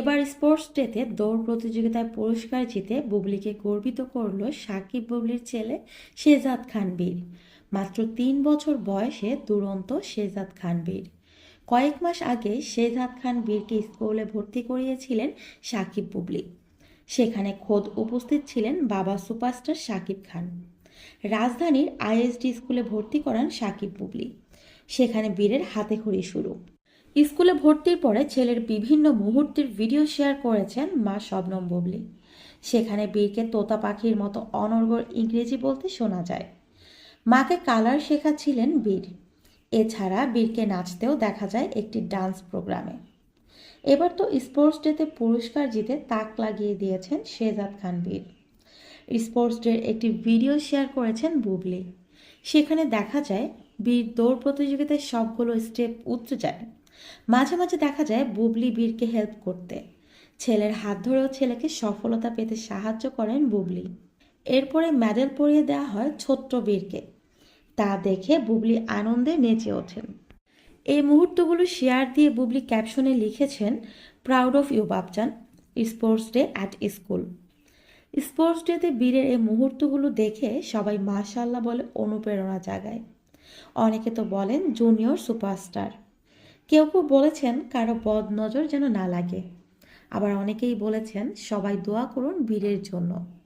এবার স্পোর্টস ডেতে দৌড় প্রতিযোগিতায় পুরস্কার জিতে বুবলিকে গর্বিত করল সাকিব বুবলির ছেলে শেজাদ খান বীর মাত্র তিন বছর বয়সে দুরন্ত শেজাদ খান বীর কয়েক মাস আগে শেজাদ খান বীরকে স্কুলে ভর্তি করিয়েছিলেন সাকিব বুবলি। সেখানে খোদ উপস্থিত ছিলেন বাবা সুপারস্টার সাকিব খান। রাজধানীর আইএসডি স্কুলে ভর্তি করান সাকিব বুবলি। সেখানে বীরের হাতে খড়ি শুরু। স্কুলে ভর্তির পরে ছেলের বিভিন্ন মুহূর্তের ভিডিও শেয়ার করেছেন মা শবনম বুবলি। সেখানে বীরকে তোতা পাখির মতো অনর্গল ইংরেজি বলতে শোনা যায়। মাকে কালার শেখাচ্ছিলেন বীর। এছাড়া বীরকে নাচতেও দেখা যায় একটি ডান্স প্রোগ্রামে। এবার তো স্পোর্টস ডেতে পুরস্কার জিতে তাক লাগিয়ে দিয়েছেন শেজাদ খান বীর। স্পোর্টস ডের একটি ভিডিও শেয়ার করেছেন বুবলি। সেখানে দেখা যায়, বীর দৌড় প্রতিযোগিতায় সবগুলো স্টেপ উতরে যায়। মাঝে মাঝে দেখা যায় বুবলি বীরকে হেল্প করতে। ছেলের হাত ধরেও ছেলেকে সফলতা পেতে সাহায্য করেন বুবলি। এরপরে মেডেল পরিয়ে দেওয়া হয় ছোট্ট বীরকে। তা দেখে বুবলি আনন্দে নেচে ওঠেন। এই মুহূর্তগুলো শেয়ার দিয়ে বুবলি ক্যাপশনে লিখেছেন proud of you বাপজান। Sports day at school sports ডেতে বীরের এই মুহূর্তগুলো দেখে সবাই মাশাল্লাহ বলে অনুপ্রেরণা জাগায়। অনেকে তো বলেন জুনিয়র সুপারস্টার কেউ কেউ বলেছেন কারও বদ নজর যেন না লাগে। আবার অনেকেই বলেছেন সবাই দোয়া করুন বীরের জন্য।